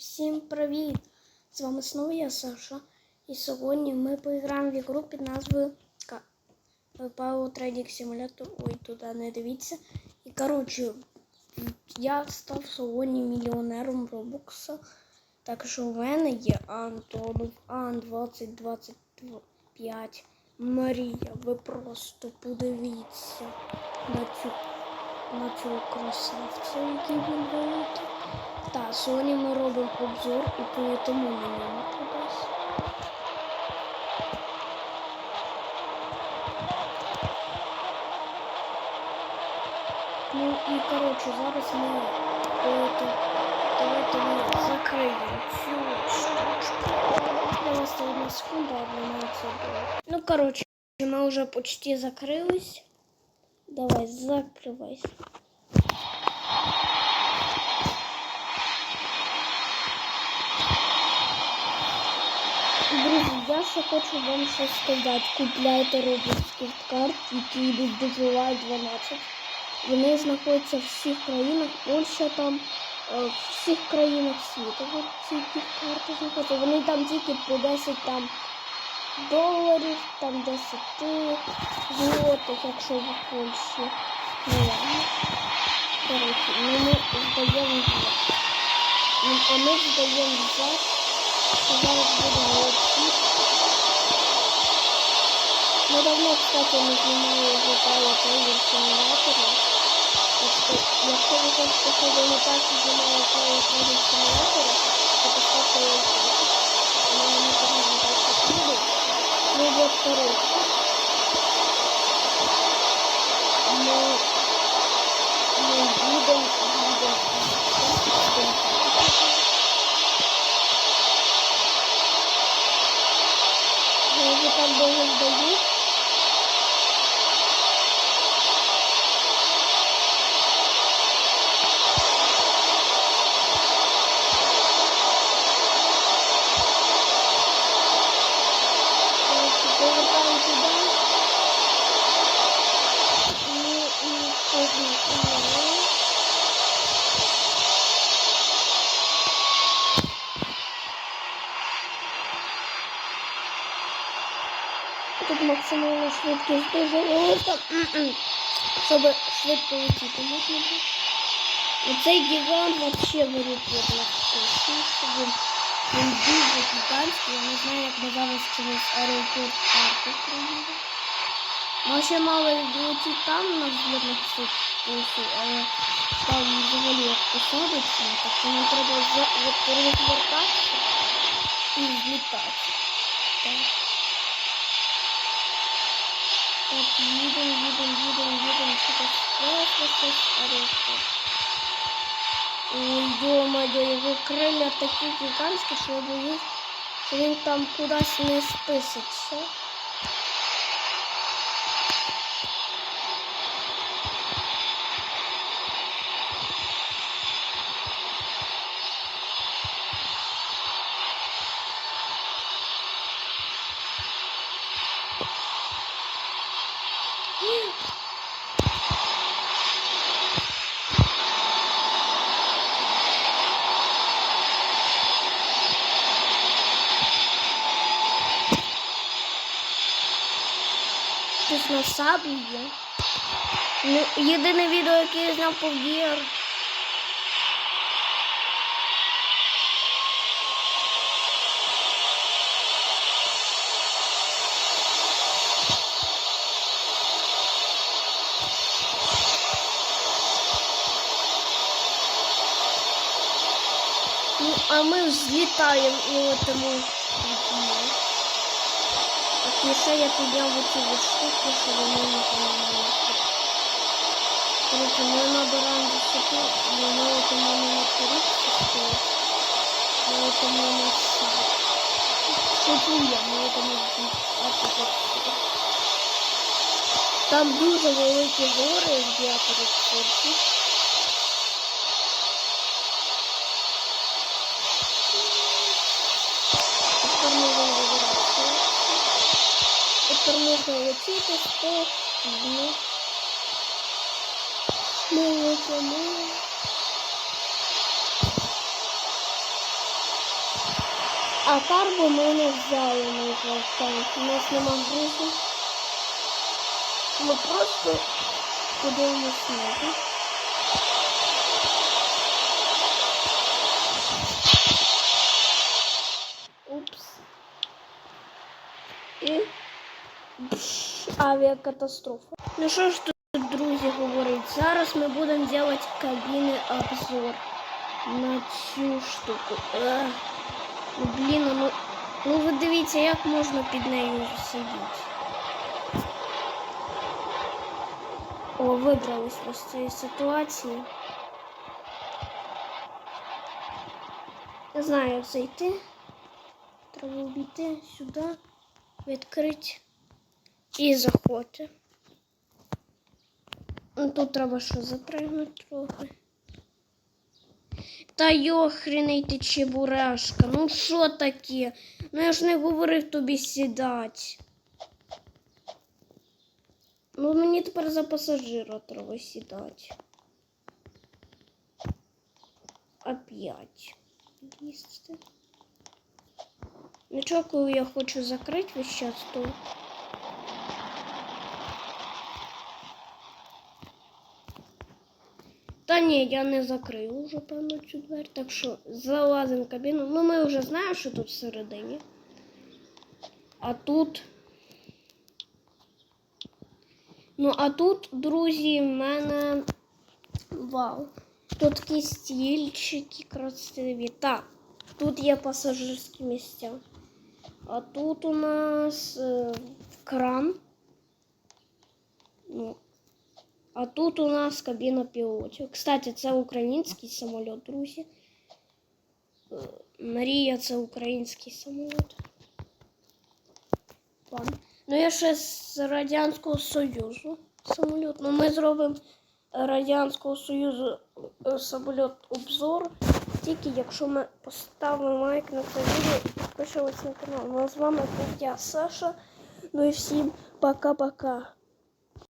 Всім привіт! З вами знову я Саша. І сьогодні ми поіграємо в ігру під назвою Power Trading Simulator. Ой, туди не дивіться. І коротше, я став сьогодні мільйонером Робокса. Так що в мене є Антонов, Ан 2025, Марія. Ви просто подивіться на цю, на цього красавця, який він великий. Так, сьогодні ми робимо обзор і полетимо на ньому кудись. Ну і коротше, зараз ми полетимо. Давайте ми закриємо цю штучку. Для вас це одна секунда, а для мене це було. Ну, коротше, ми вже почти закрились. Давай, закривайся. Я ще хочу вам щось сказати. Купляйте робітських карт, які йдуть до July 12. Вони знаходяться в всіх країнах. Польща там, е, в всіх країнах світу. от Ці карти знаходяться. Вони там тільки по 10 там доларів, там 10 злотих, якщо в Польщі. Коротше, ми здаємо ми здаємо взад. Зараз буде молодці. Давно, кстати, не вже Power Trading Simulator. Тобто, якщо ви хочете, щоб так знімали Power Trading Simulator, то поставте лайк. У не так. Ну вот, коротше. Ми, ми будемо, будемо, будемо. Я вже так довго здаю. Короче, повертаємо туди. І, і погнали. Тут максимальна швидкість дуже велика, М-м. щоб швидко летіти можна було. Оцей гігант вообще великий. Він, він дуже гігантський, я не знаю, як зараз через аеропорт парку проїдемо. Ми ще мали летіти там на злітних сутусі, але там взагалі як посадиться, так що нам треба от розвертатися і злітати. Так. Так, їдемо, їдемо, їдемо, їдемо, щось щось, щось, аеропорт. Ой, ё-моё, його крилля такі гігантські, що я боюсь, він там кудись не списиться. На саблі є. Ну, єдине відео, яке я зняв по. Ну, а ми взлітаємо і летимо. І я підняв оці от штуки, що вони не поміняли. Короче, ми набираємо висоту, ми летимо не на турицьку, ми летимо на сад. Шуту я, ми летимо на турицьку. Там дуже великі гори, я перед Тепер можна вибиратися. Тепер можна летіти, сто днів. Ми летимо. А карбу ми не взяли на танк. У нас нема грузу. Ми просто подивимось небо. Упс. І авіакатастрофа. Ну що ж тут, друзі, говорить? Зараз ми будемо робити кабіни обзор на цю штуку. Ех. Ну, блін, ну, ну ви дивіться, як можна під нею сидіти. О, вибрались з цієї ситуації. Не знаю, як зайти. Треба обійти сюди, відкрити і заходити. Ну, Тут треба що запригнути трохи. Та йохрений ти чебурашка, ну що таке? Ну я ж не говорив тобі сідати. Ну мені тепер за пасажира треба сідати. Опять. Лізти. Нічого, коли я хочу закрити весь час, то Та ні, я не закрив вже певно цю двері, так що залазимо в кабіну. Ну ми вже знаємо, що тут всередині. А тут. Ну, а тут, друзі, в мене вау. Тут такі стільчики красиві. Так, тут є пасажирські місця. А тут у нас е, кран. Ну, а тут у нас кабіна пілотів. Кстати, це український самоліт, друзі. Е, Марія це український самоліт. Ну, я ще з Радянського Союзу самоліт. Ну, ми зробимо Радянського Союзу е, самоліт обзор. Тільки якщо ми поставимо лайк на це відео і підпишемось на канал. Ну а з вами був я, Саша. Ну і всім пока-пока.